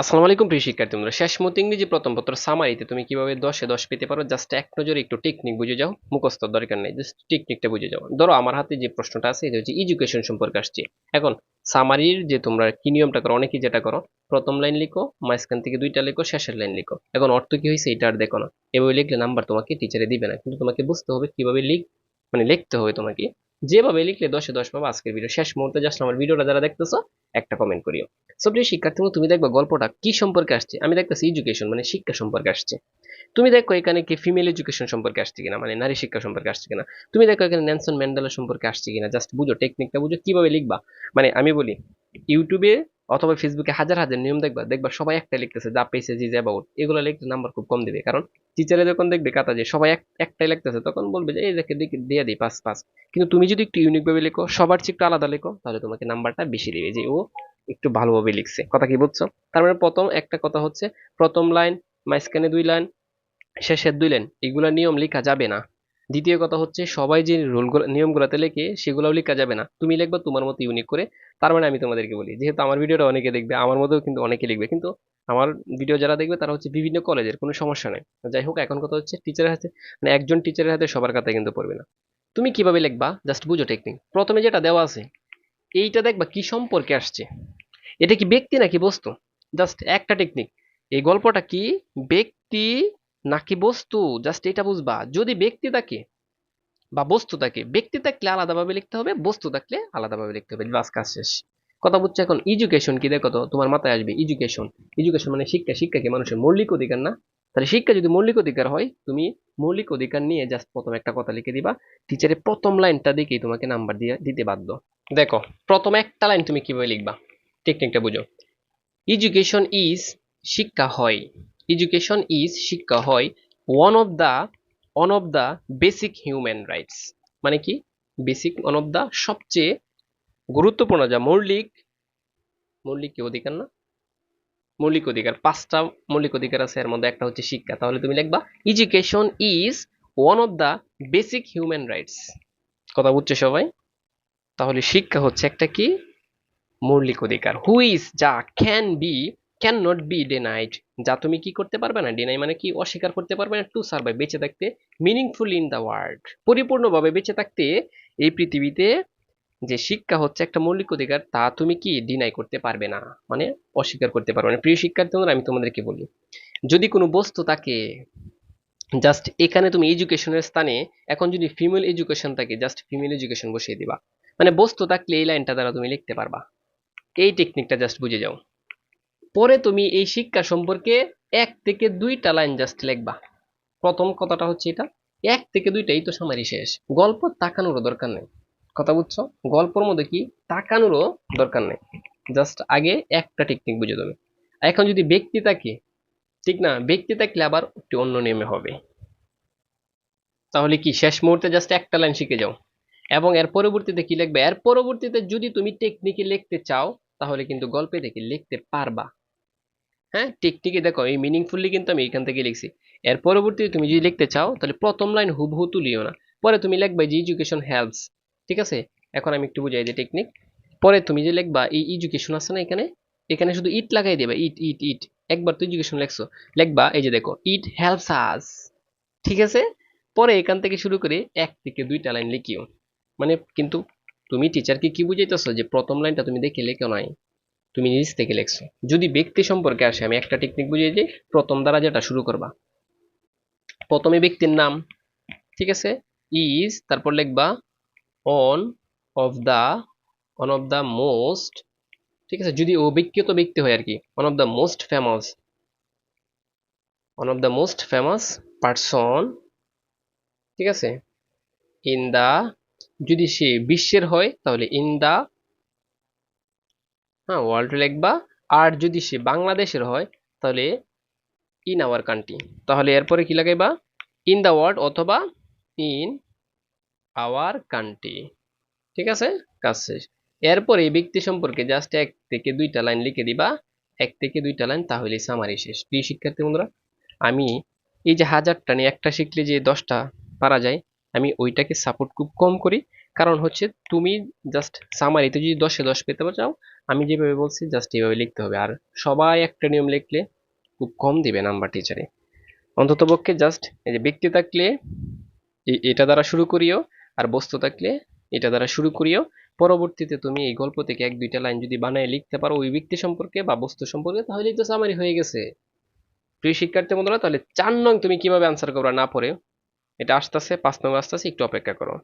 আসসালামু আলাইকুম প্রিয় শিক্ষার্থী, বন্ধুরা, শেষ মতো ইংরেজি প্রথম পত্র সামারিতে তুমি কীভাবে দশে দশ পেতে পারো? জাস্ট এক নজরে একটু টেকনিক বুঝে যাও, মুখস্থ দরকার নেই জাস্ট টেকনিকটা বুঝে যাও। ধরো, আমার হাতে যে প্রশ্নটা আছে, এটা হচ্ছে এডুকেশন সম্পর্কে আসছে। এখন সামারির যে তোমরা কি নিয়মটা করো অনেকেই যেটা করো, প্রথম লাইন লিখো, মাঝখান থেকে দুইটা লিখো, শেষের লাইন লিখো। এখন অর্থ কি হয়েছে, এটা আর দেখো না। এভাবে লিখলে নাম্বার তোমাকে টিচারে দিবে না, কিন্তু তোমাকে বুঝতে হবে কীভাবে লিখ মানে লিখতে হবে তোমাকে। যেভাবে লিখলে দশে দশ পাবো আজকের ভিডিও শেষ মুহূর্তে জাস্ট আমার ভিডিওটা যারা দেখতেছো, একটা কমেন্ট করিও। সো প্রিয় শিক্ষার্থী, তুমি দেখবে গল্পটা কি সম্পর্কে আসছে? আমি দেখতেছি এডুকেশন মানে শিক্ষা সম্পর্কে আসছে। তুমি দেখো এখানে কি ফিমেল এডুকেশন সম্পর্কে আসছে কিনা মানে নারী শিক্ষা সম্পর্কে আসছে কিনা। তুমি দেখো এখানে ন্যানসন ম্যান্ডেলা সম্পর্কে আসছে কিনা জাস্ট বুঝো টেকনিকটা বুঝো, কীভাবে লিখবা? মানে আমি বলি ইউটিউবে অথবা ফেসবুকে হাজার হাজার নিয়ম দেখবা দেখবা সবাই একটা লিখতেছে যা পেয়েছে জি অ্যাবাউট, এগুলো লিখতে নাম্বার খুব কম দিবে। কারণ টিচারে যখন দেখবে কাতা যে সবাই একটাই লিখতেছে, তখন বলবে যে, এই দেখে দেখে দিয়ে দিই, পাস পাস। কিন্তু তুমি যদি একটু ইউনিক ভাবে লেখো, সবার চেয়ে একটু আলাদা লেখো, তাহলে তোমাকে নাম্বারটা বেশি দিবে যে ও একটু ভালোভাবে লিখছে। কথা কি বুঝছ? তার মানে প্রথম একটা কথা হচ্ছে, প্রথম লাইন মাঝখানে দুই লাইন শেষের দুই লাইন এগুলা নিয়ম লেখা যাবে না। দ্বিতীয় কথা হচ্ছে, সবাই যে রুলগুলো নিয়মগুলোতে লেখে, সেগুলোও লেখা যাবে না। তুমি লিখবা তোমার মতো ইউনিক করে, তার মানে আমি তোমাদেরকে বলি। যেহেতু আমার ভিডিওটা অনেকে দেখবে, আমার মধ্যেও কিন্তু অনেকে লিখবে, কিন্তু আমার ভিডিও যারা দেখবে, তারা হচ্ছে বিভিন্ন কলেজের কোনো সমস্যা নেই। যাই হোক, এখন কথা হচ্ছে টিচারের হাতে মানে একজন টিচারের হাতে সবার কাছে কিন্তু পড়বে না। তুমি কীভাবে লিখবা? জাস্ট বুঝো টেকনিক প্রথমে যেটা দেওয়া আছে, এইটা দেখবা কি সম্পর্কে আসছে। এটা কি ব্যক্তি নাকি বস্তু? জাস্ট একটা টেকনিক এই গল্পটা কি? ব্যক্তি নাকি বস্তু জাস্ট এটা বুঝবা। যদি ব্যক্তি থাকে বা বস্তু থাকে ব্যক্তি থাকলে আলাদাভাবে লিখতে হবে, বস্তু থাকলে আলাদাভাবে লিখতে হবে। বাস কাজ শেষ। কথা বুঝছ এখন? এডুকেশন কি দেখো তো? তোমার মাথায় আসবে এডুকেশন এডুকেশন মানে শিক্ষা। শিক্ষা কি মানুষের মৌলিক অধিকার না? তাহলে শিক্ষা যদি মৌলিক অধিকার হয়, তুমি মৌলিক অধিকার নিয়ে জাস্ট প্রথম একটা কথা লিখে দিবা। টিচারের প্রথম লাইনটা দেখেই তোমাকে নাম্বার দিয়ে দিতে বাধ্য। দেখো, প্রথম একটা লাইন তুমি কীভাবে লিখবা? টেকনিকটা বুঝো। এডুকেশন ইজ শিক্ষা হয়। এডুকেশন ইজ শিক্ষা হয় one of the one of the basic human rights মানে কি? বেসিক ওয়ান অফ দ্য সবচেয়ে গুরুত্বপূর্ণ যা মৌলিক মৌলিক কি অধিকার না? মৌলিক অধিকার, পাঁচটা মৌলিক অধিকার আছে এর মধ্যে, একটা হচ্ছে শিক্ষা। তাহলে তুমি লিখবা education is one of the basic human rights কথা বুঝছ সবাই? তাহলে শিক্ষা হচ্ছে একটা কি? মৌলিক অধিকার। হুইজ যা can be can not be denied যা তুমি কি করতে পারবে না? ডিনাই মানে কি? অস্বীকার করতে পারবে না? টু সার্ভাইভ বেঁচে থাকতে মিনিংফুল ইন দ্য ওয়ার্ল্ড পরিপূর্ণভাবে বেঁচে থাকতে এই পৃথিবীতে যে শিক্ষা হচ্ছে একটা মৌলিক অধিকার, তা তুমি কি ডিনাই করতে পারবে না? মানে অস্বীকার করতে পারবে না। প্রিয় শিক্ষার্থী আমি তোমাদেরকে বলি? যদি কোনো বস্তু তাকে জাস্ট এখানে তুমি এডুকেশনের স্থানে, এখন যদি ফিমেল এডুকেশন থাকে জাস্ট ফিমেল এডুকেশন বসিয়ে দিবা। মানে বস্তু থাকলে এই লাইনটা দ্বারা তুমি লিখতে পারবা। এই টেকনিকটা জাস্ট বুঝে যাও। পরে তুমি এই শিক্ষা সম্পর্কে এক থেকে দুইটা লাইন জাস্ট লিখবা। প্রথম কথাটা হচ্ছে এটা, এক থেকে দুইটা এই তো সামারি শেষ। গল্প তাকানোরও দরকার নেই। কথা বুঝছ? গল্পর মধ্যে কি? তাকানোরও দরকার নেই। জাস্ট আগে একটা টেকনিক বুঝে দেবে। এখন যদি ব্যক্তি থাকে, ঠিক না? ব্যক্তি থাকলে আবার একটু অন্য নেমে হবে। তাহলে কি? শেষ মুহূর্তে জাস্ট একটা লাইন শিখে যাও। এবং এর পরবর্তীতে কি লিখবে? এর পরবর্তীতে যদি তুমি টেকনিকে লিখতে চাও, তাহলে কিন্তু গল্পে থেকে লিখতে পারবা। হ্যাঁ টেকনিকে দেখো, এই মিনিংফুলি কিন্তু আমি এখান থেকে লিখছি। এর পরবর্তী তুমি যদি লিখতে চাও, তাহলে প্রথম লাইন হুবহু তুলিও না। পরে তুমি লিখবে যে এডুকেশন হেল্পস ঠিক আছে? এখন আমি একটু বুঝাই দিই টেকনিক পরে তুমি যে লিখবা, এই এডুকেশন আছে না এখানে? এখানে শুধু ইট লাগাই দেবে ইট ইট ইট একবার তো এডুকেশন লেখছো। লিখবা, এই যে দেখো ইট হেল্পস আস ঠিক আছে? পরে এখান থেকে শুরু করে এক থেকে দুইটা লাইন লিখিও। মানে কিন্তু তুমি টিচারকে কি বুঝাইতেছো যে প্রথম লাইনটা তুমি দেখে লেখো নাই? তুমি নিজ থেকে লেখছো। যদি ব্যক্তি সম্পর্কে আসে, আমি একটা টেকনিক বুঝিয়ে দিই, প্রথম দ্বারা যেটা শুরু করবা। প্রথমে ব্যক্তির নাম, ঠিক আছে? ইজ তারপর লিখবা one of the one of the most ঠিক আছে? যদি অভিজ্ঞত ব্যক্তি হয় আর কি one of the most famous one of the most famous person ঠিক আছে? ইন দা যদি সে বিশ্বের হয়, তাহলে ইন দা হ্যাঁ ওয়ার্ল্ড লিখবা আর যদি সে বাংলাদেশের হয়, তাহলে ইন আওয়ার কান্ট্রি তাহলে এরপরে কি লাগাইবা? ইন দা ওয়ার্ল্ড অথবা ইন আওয়ার কান্ট্রি ঠিক আছে? কাজ শেষ। এরপরে ব্যক্তি সম্পর্কে জাস্ট এক থেকে দুইটা লাইন লিখে দিবা। এক থেকে দুইটা লাইন তাহলে সামারি শেষ। প্রিয় শিক্ষার্থী বন্ধুরা, আমি এই যে হাজারটা নিয়ে একটা শিখলে যে দশটা পারা যায়, আমি ওইটাকে সাপোর্ট খুব কম করি। কারণ হচ্ছে তুমি জাস্ট সামারিতে যদি দশে দশ পেতে চাও আমি যেভাবে বলছি জাস্ট এইভাবে লিখতে হবে। আর সবাই একটা নিয়ম লিখলে খুব কম দিবে নাম্বার টিচারে অন্তত পক্ষে জাস্ট এই যে ব্যক্তি থাকলে এটা দ্বারা শুরু করিও, আর বস্তু থাকলে এটা দ্বারা শুরু করিও। পরবর্তীতে তুমি এই গল্প থেকে এক, দুইটা লাইন যদি বানায় লিখতে পারো ওই ব্যক্তি সম্পর্কে বা বস্তু সম্পর্কে, তাহলেই তো সামারি হয়ে গেছে। প্রিয় শিক্ষার্থী বন্ধুরা, তাহলে চার নং তুমি কীভাবে আনসার করবা না পড়ে এটা আসতেছে, পাঁচ নং আসতেছে, একটু অপেক্ষা করো।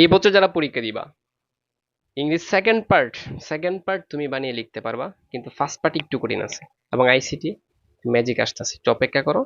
এই বছর যারা পরীক্ষা দিবা English second part second part তুমি বানিয়ে লিখতে পারবা, কিন্তু ফার্স্ট পার্ট একটু কঠিন আছে। এবং আইসিটি ম্যাজিক আসতেছে। একটু অপেক্ষা করো।